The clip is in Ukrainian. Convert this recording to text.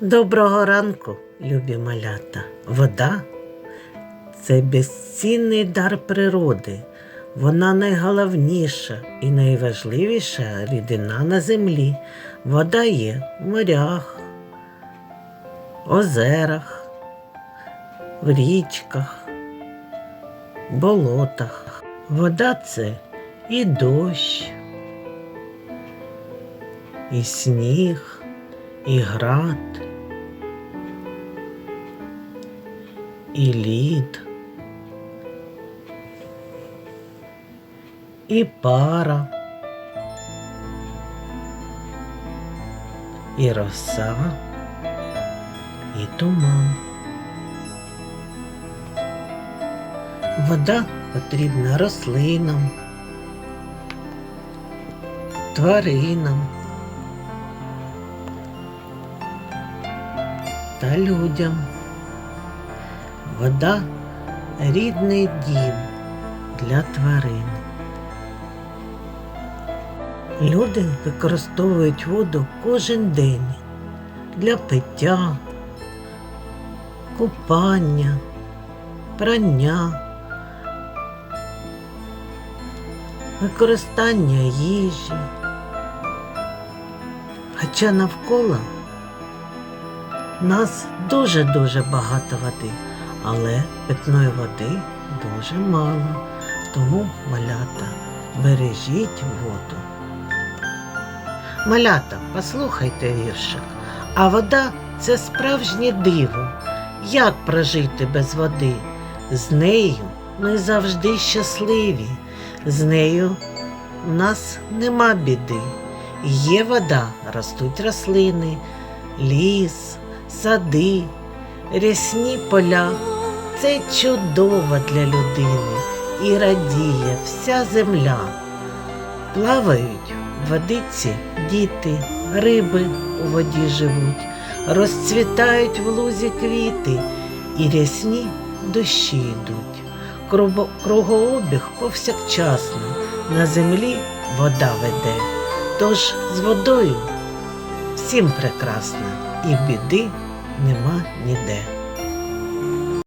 Доброго ранку, любі малята. Вода це безцінний дар природи. Вона найголовніша і найважливіша рідина на землі. Вода є в морях, озерах, в річках, болотах. Вода це і дощ, і сніг, і град, і лід, і пара, і роса, і туман. Вода потрібна рослинам, тваринам та людям. Вода рідний дім для тварин. Люди використовують воду кожен день для пиття, купання, прання, використання їжі. Хоча навколо нас дуже-дуже багато води, але питної води дуже мало. Тому, малята, бережіть воду. Малята, послухайте віршик. А вода це справжнє диво. Як прожити без води? З нею ми завжди щасливі, з нею в нас нема біди. Є вода, ростуть рослини, ліс, сади, рясні поля. Це чудово для людини і радіє вся земля. Плавають в водиці діти, риби у воді живуть, розцвітають в лузі квіти, і рясні дощі йдуть. Кругообіг повсякчасний, на землі вода веде. Тож з водою всім прекрасно, і біди нема ніде.